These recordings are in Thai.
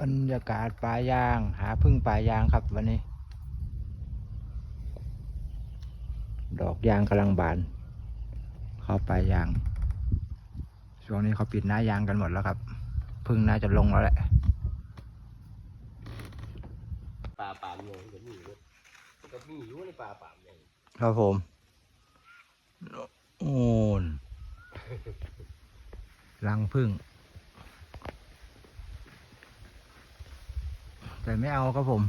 บรรยากาศป่ายาง หาพึ่งป่ายางครับวันนี้ ดอกยางกำลังบาน เข้าป่ายาง ช่วงนี้เขาปิดหน้ายางกันหมดแล้วครับ พึ่งน่าจะลงแล้วแหละปลาปามใหญ่ก็มีอยู่ก็มีอยู่ในปลาปามใหญ่ครับผมโอ้นรังพึ่ง แต่ไม่เอาครับผม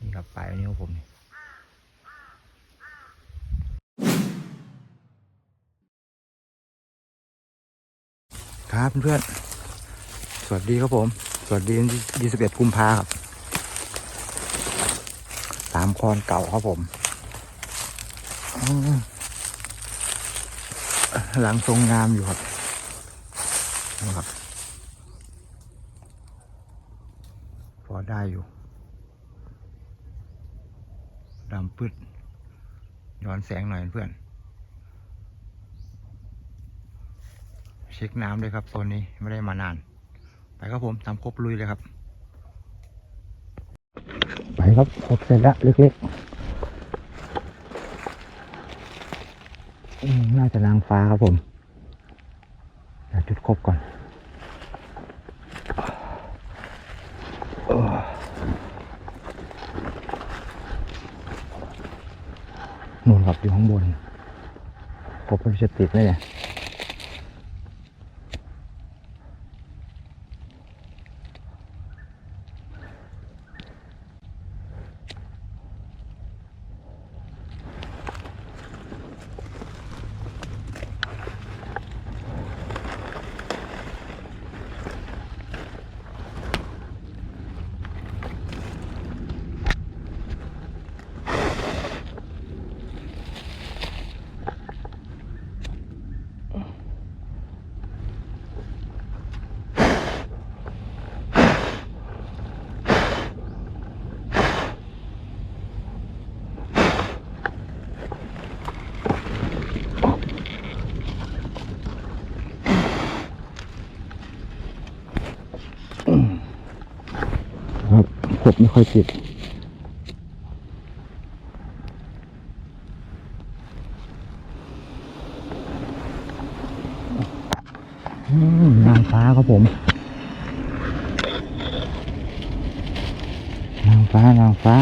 นี่ครับปลายนิ้วผมนี่ครับเพื่อนๆ สวัสดีครับผม สวัสดียี่สิบเอ็ดกุมภาครับตามคอนเก่าครับผมอืมหลังทรงงามอยู่ครับนะครับ พอ ได้อยู่ดำพืดย้อนแสงหน่อยเพื่อน เช็คน้ำด้วยครับตอนนี้ไม่ได้มานาน ไปครับผมทำครบลุยเลยครับ ไปครับครบเสร็จแล้วเล็กๆน่าจะนางฟ้าครับผมจุดครบก่อนเออนู่นครับ อยู่ข้างบนครบมันจะติดเลยเนี่ย ครับไม่ค่อยติดอืมนางฟ้าครับผม นางฟ้า นางฟ้า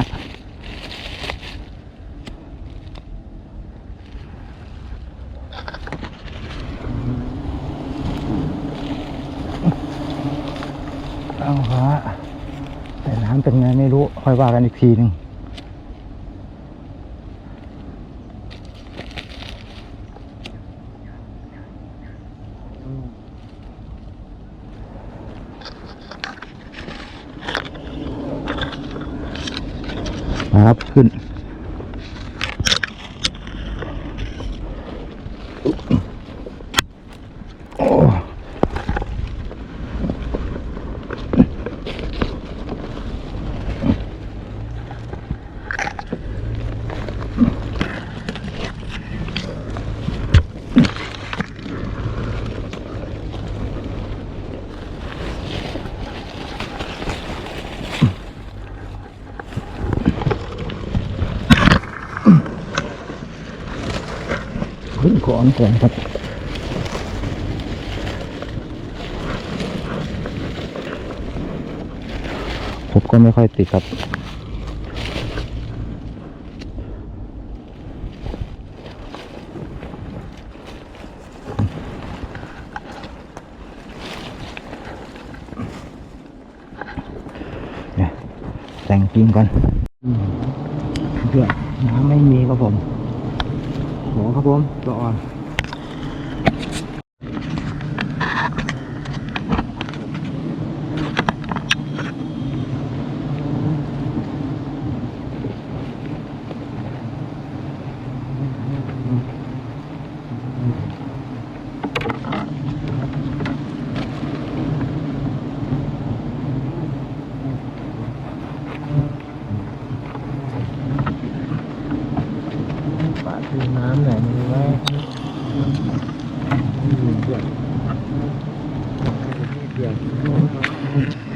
นางฟ้า แต่น้ำเป็นไงไม่รู้ค่อยว่ากันอีกทีหนึ่งครับขึ้น ขึ้นก่อนก่อนครับผมก็ไม่ค่อยติดครับเนี่ยแต่งกิ่งก่อนเพื่อนน้ำไม่มีครับผม หมอครับผมตัวอ่อน ไหนมีไว้เดือดเดือด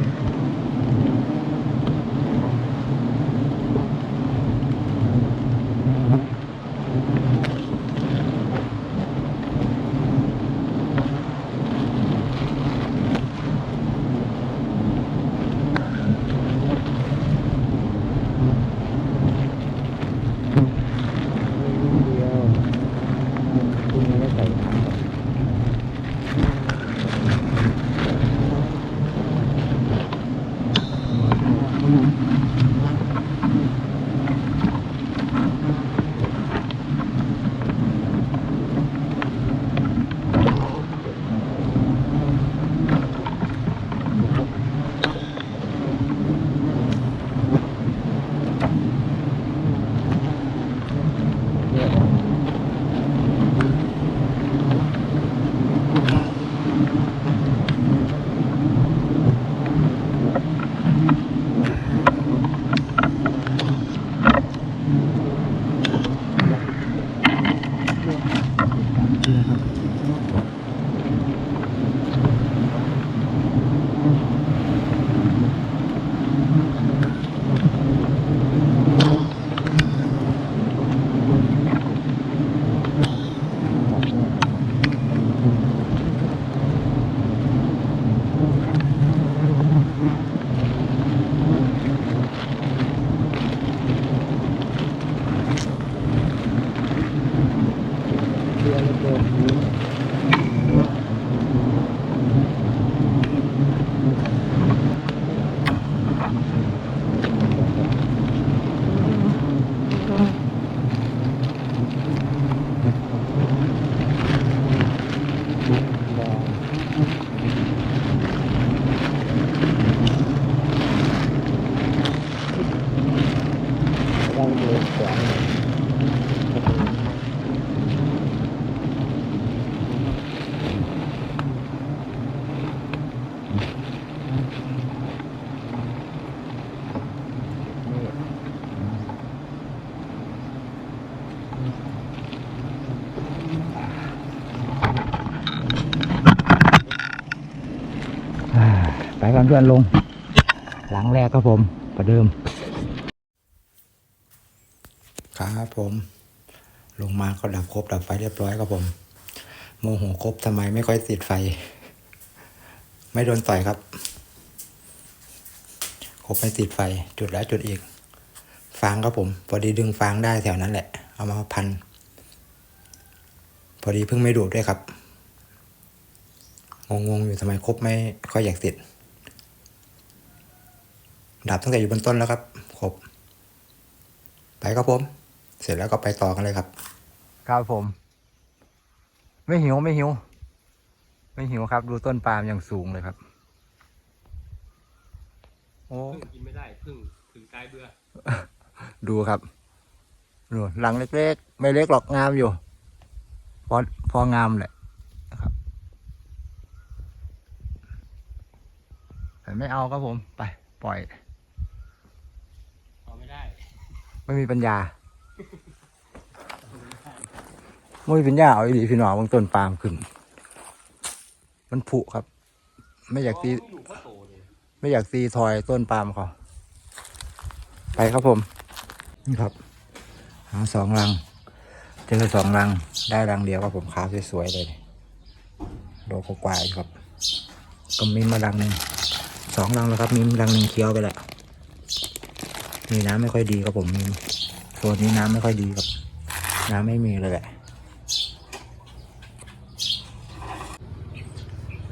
đang được quảng à, อ่าไปกันเพื่อนลง หลังแรกครับผมประเดิม ครับผม ลงมาก็ดับครบดับไฟเรียบร้อยครับผม โมโหครบทำไมไม่ค่อยติดไฟ ไม่โดนต่อยครับ ครบไม่ติดไฟ จุดแล้วจุดอีก ฟางครับผม พอดีดึงฟางได้แถวนั้นแหละ เอามาพัน พอดีเพิ่งไม่ดูดด้วยครับ งงๆอยู่ทำไมครบไม่ค่อยอยากติดดับตั้งแต่อยู่บนต้นแล้วครับครบไปครับผม เสร็จแล้วก็ไปต่อกันเลยครับ ครับผม ไม่หิวไม่หิว ไม่หิวครับ ดูต้นปาล์มอย่างสูงเลยครับ โอ้พึ่งกินไม่ได้พึ่งถึงกายเบื่อ ดูครับดูหลังเล็กๆ ไม่เล็กหรอกงามอยู่ พอพองามแหละนะครับแต่ไม่เอาครับผม ไป ปล่อย เอาไม่ได้ ไม่มีปัญญา ไม่มีปัญญาเอาอีหลีพี่น้องบางต้นปาล์มขึ้น มันผุครับ ไม่อยากตีไม่อยากตีทอยต้นปาล์มเขาไปครับผมนี่ครับ หาสองรัง เจอสองรัง ได้รังเดียวครับผมขาวสวยๆเลยโลกกว่าครับ ก็มีมารังหนึ่งสองรังแล้วครับ มีรังหนึ่งเคี้ยวไปแล้วมีน้ำไม่ค่อยดีครับผมมีโซนนี้น้ำไม่ค่อยดีครับ น้ำไม่มีเลยแหละ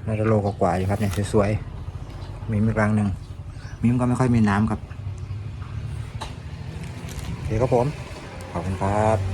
น่าจะโลกกว่าอยู่ครับเนี่ยสวยๆมีมีรังหนึ่งมีมก็ไม่ค่อยมีน้ำครับโอเคครับผม ขอบคุณครับ